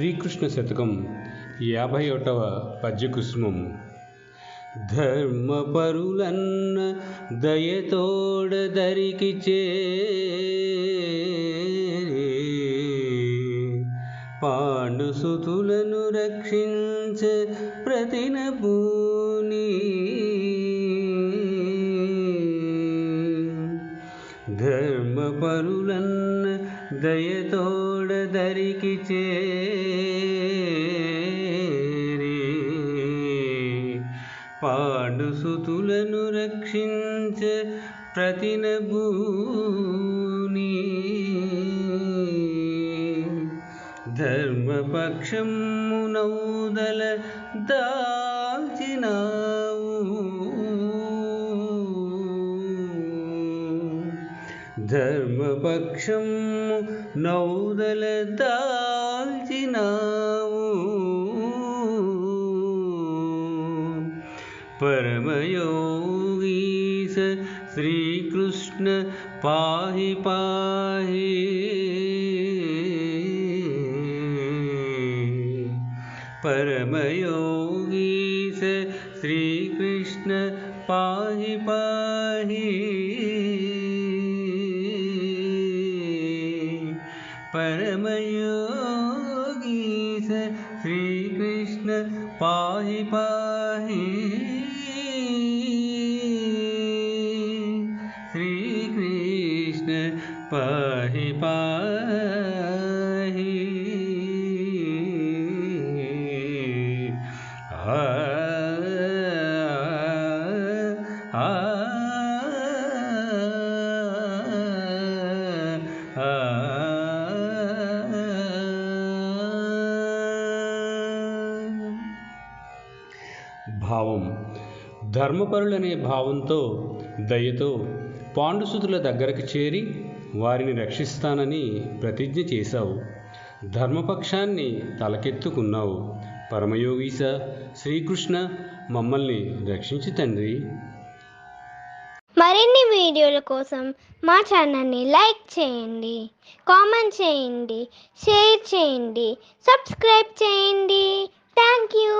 శ్రీకృష్ణ శతకం యాభై ఒకటవ పద్యకుసుమం. ధర్మపరులన్న దయతోడ దరికి పాండుసుతులను రక్షించ ప్రతినపు ధర్మపరులన్న దయతోడ దరికి పాడుసుతులను రక్షించ ప్రతినభూని ధర్మపక్షమునౌదల దా ధర్మపక్షము నౌదల దాల్చినావు పరమయోగీశ శ్రీకృష్ణ పాహి పాహి పరమయోగీశ శ్రీకృష్ణ పాహి పాహి పరమయోగీశ శ్రీకృష్ణ పాహి పాహి శ్రీకృష్ణ పాహి పాహి భావం. ధర్మపరులనే భావంతో దయతో పాండుసుతుల దగ్గరకు చేరి వారిని రక్షిస్తానని ప్రతిజ్ఞ చేశావు. ధర్మపక్షాన్ని తలకెత్తుకున్నావు. పరమయోగీశ శ్రీకృష్ణ మమ్మల్ని రక్షించి తండ్రి. మరిన్ని వీడియోల కోసం మా ఛానల్ని లైక్ చేయండి కామెంట్ చేయండి షేర్ చేయండి సబ్స్క్రైబ్ చేయండి. Thank you.